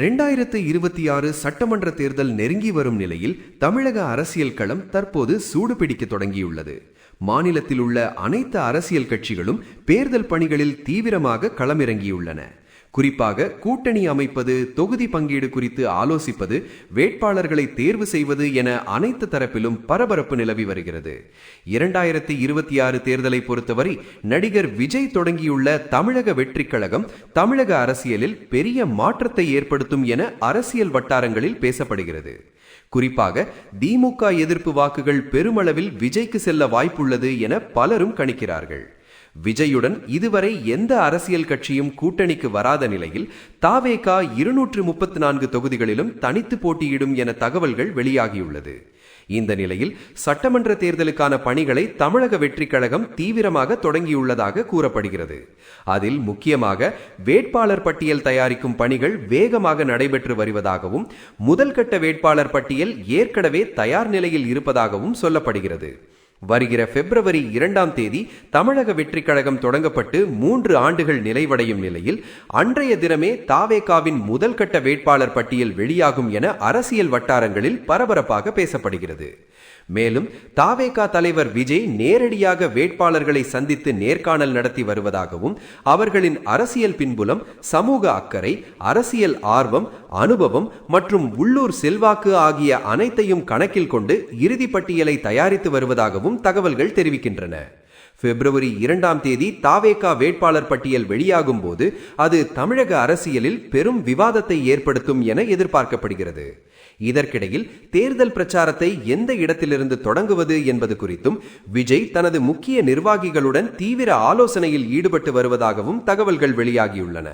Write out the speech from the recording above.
ரெண்டாயிரத்து இருபத்தி ஆறு சட்டமன்ற தேர்தல் நெருங்கி வரும் நிலையில் தமிழக அரசியல் களம் தற்போது சூடுபிடிக்க தொடங்கியுள்ளது. மாநிலத்தில் உள்ள அனைத்து அரசியல் கட்சிகளும் தேர்தல் பணிகளில் தீவிரமாக களமிறங்கியுள்ளன. குறிப்பாக கூட்டணி அமைப்பது தொகுதி பங்கீடு குறித்து ஆலோசிப்பது வேட்பாளர்களை தேர்வு செய்வது என அனைத்து தரப்பிலும் பரபரப்பு நிலவி வருகிறது. இரண்டாயிரத்தி இருபத்தி ஆறு தேர்தலை பொறுத்தவரை நடிகர் விஜய் தொடங்கியுள்ள தமிழக வெற்றிக் கழகம் தமிழக அரசியலில் பெரிய மாற்றத்தை ஏற்படுத்தும் என அரசியல் வட்டாரங்களில் பேசப்படுகிறது. குறிப்பாக திமுக எதிர்ப்பு வாக்குகள் பெருமளவில் விஜய்க்கு செல்ல வாய்ப்புள்ளது என பலரும் கணிக்கிறார்கள். விஜயுடன் இதுவரை எந்த அரசியல் கட்சியும் கூட்டணிக்கு வராத நிலையில் தாவேகா இருநூற்று முப்பத்தி நான்கு தொகுதிகளிலும் தனித்து போட்டியிடும் என தகவல்கள் வெளியாகியுள்ளது. இந்த நிலையில் சட்டமன்ற தேர்தலுக்கான பணிகளை தமிழக வெற்றிக் கழகம் தீவிரமாக தொடங்கியுள்ளதாக கூறப்படுகிறது. அதில் முக்கியமாக வேட்பாளர் பட்டியல் தயாரிக்கும் பணிகள் வேகமாக நடைபெற்று வருவதாகவும் முதல்கட்ட வேட்பாளர் பட்டியல் ஏற்கனவே தயார் நிலையில் இருப்பதாகவும் சொல்லப்படுகிறது. வருகிற பிப்ரவரி இரண்டாம் தேதி தமிழக வெற்றிக் கழகம் தொடங்கப்பட்டு மூன்று ஆண்டுகள் நிறைவடையும் நிலையில் அன்றைய தினமே தாவேகாவின் முதல் கட்ட வேட்பாளர் பட்டியல் வெளியாகும் என அரசியல் வட்டாரங்களில் பரபரப்பாக பேசப்படுகிறது. மேலும் தாவேகா தலைவர் விஜய் நேரடியாக வேட்பாளர்களை சந்தித்து நேர்காணல் நடத்தி வருவதாகவும் அவர்களின் அரசியல் பின்புலம் சமூக அக்கறை அரசியல் ஆர்வம் அனுபவம் மற்றும் உள்ளூர் செல்வாக்கு ஆகிய அனைத்தையும் கணக்கில் கொண்டு இறுதி பட்டியலை தயாரித்து வருவதாகவும் தகவல்கள் தெரிவிக்கின்றன. பிப்ரவரி இரண்டாம் தேதி தாவேகா வேட்பாளர் பட்டியல் வெளியாகும் போது அது தமிழக அரசியலில் பெரும் விவாதத்தை ஏற்படுத்தும் என எதிர்பார்க்கப்படுகிறது. இதற்கிடையில் தேர்தல் பிரச்சாரத்தை எந்த இடத்திலிருந்து தொடங்குவது என்பது குறித்தும் விஜய் தனது முக்கிய நிர்வாகிகளுடன் தீவிர ஆலோசனையில் ஈடுபட்டு வருவதாகவும் தகவல்கள் வெளியாகியுள்ளன.